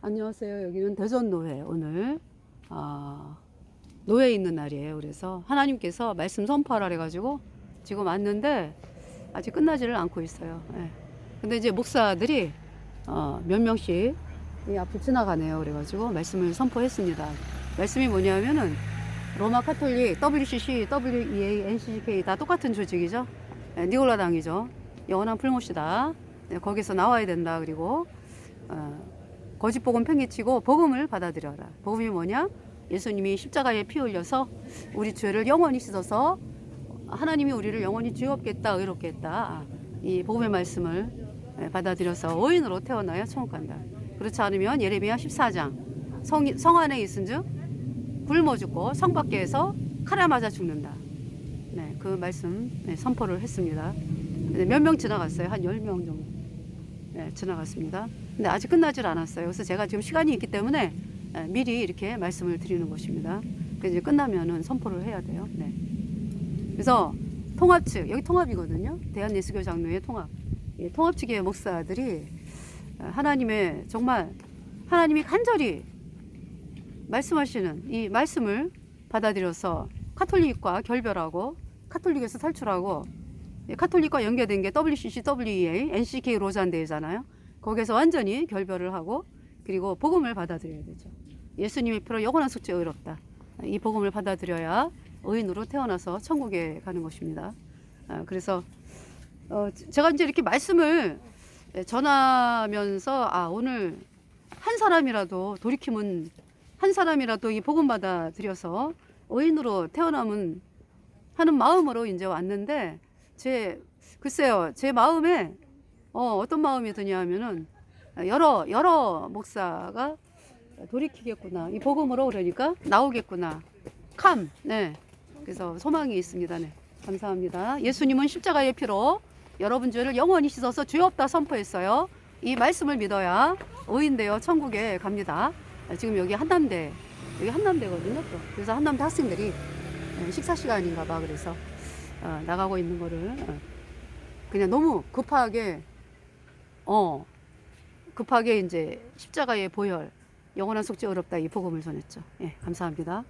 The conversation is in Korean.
안녕하세요. 여기는 대전 노회 오늘 아, 노회에 있는 날이에요. 그래서 하나님께서 말씀 선포하라 해가지고 지금 왔는데 아직 끝나지를 않고 있어요. 예. 근데 이제 목사들이 어, 몇 명씩 이 앞을 지나가네요. 그래가지고 말씀을 선포했습니다. 말씀이 뭐냐면은 로마 카톨릭, WCC, WEA, NCCK 다 똑같은 조직이죠. 예, 니골라당이죠. 영원한 풀못이다. 네, 거기서 나와야 된다. 그리고 어, 거짓 복음 팽개치고 복음을 받아들여라. 복음이 뭐냐? 예수님이 십자가에 피 흘려서 우리 죄를 영원히 씻어서 하나님이 우리를 영원히 죄없겠다, 의롭게 했다. 이 복음의 말씀을 예, 받아들여서 의인으로 태어나야 천국 간다. 그렇지 않으면 예레미야 14장 성, 성 안에 있은즉 굶어 죽고 성 밖에서 칼에 맞아 죽는다. 네, 그 말씀 네, 선포를 했습니다. 몇 명 지나갔어요? 한 10명 정도. 네, 지나갔습니다. 근데 아직 끝나질 않았어요. 그래서 제가 지금 시간이 있기 때문에 예, 미리 이렇게 말씀을 드리는 것입니다. 그래서 이제 끝나면은 선포를 해야 돼요. 네. 그래서 통합 측, 여기 통합이거든요. 대한 예수교 장로의 통합. 이 통합 측의 목사들이 하나님의 정말 하나님이 간절히 말씀하시는 이 말씀을 받아들여서 카톨릭과 결별하고 카톨릭에서 탈출하고 예, 카톨릭과 연계된 게 WCC, WEA, NCK 로잔대잖아요. 거기서 완전히 결별을 하고 그리고 복음을 받아들여야 되죠. 예수님의 피로 영원한 속죄 의롭다. 이 복음을 받아들여야 의인으로 태어나서 천국에 가는 것입니다. 아, 그래서 어, 제가 이제 이렇게 말씀을 전하면서 아 오늘 한 사람이라도 돌이키면 한 사람이라도 이 복음 받아들여서 의인으로 태어나면 하는 마음으로 이제 왔는데 제 글쎄요 제 마음에 어, 어떤 마음이 드냐면은 여러 여러 목사가 돌이키겠구나 이 복음으로 그러니까 나오겠구나 캄 네. 그래서 소망이 있습니다. 네. 감사합니다. 예수님은 십자가의 피로 여러분 죄를 영원히 씻어서 죄 없다 선포했어요. 이 말씀을 믿어야 의인되어 천국에 갑니다. 지금 여기 한남대 여기 한남대거든요. 또 그래서 한남대 학생들이 예, 식사 시간인가 봐 그래서 어, 나가고 있는 거를 어, 그냥 너무 급하게 어 급하게 이제 십자가의 보혈 영원한 속죄 어렵다 이 복음을 전했죠. 예, 감사합니다.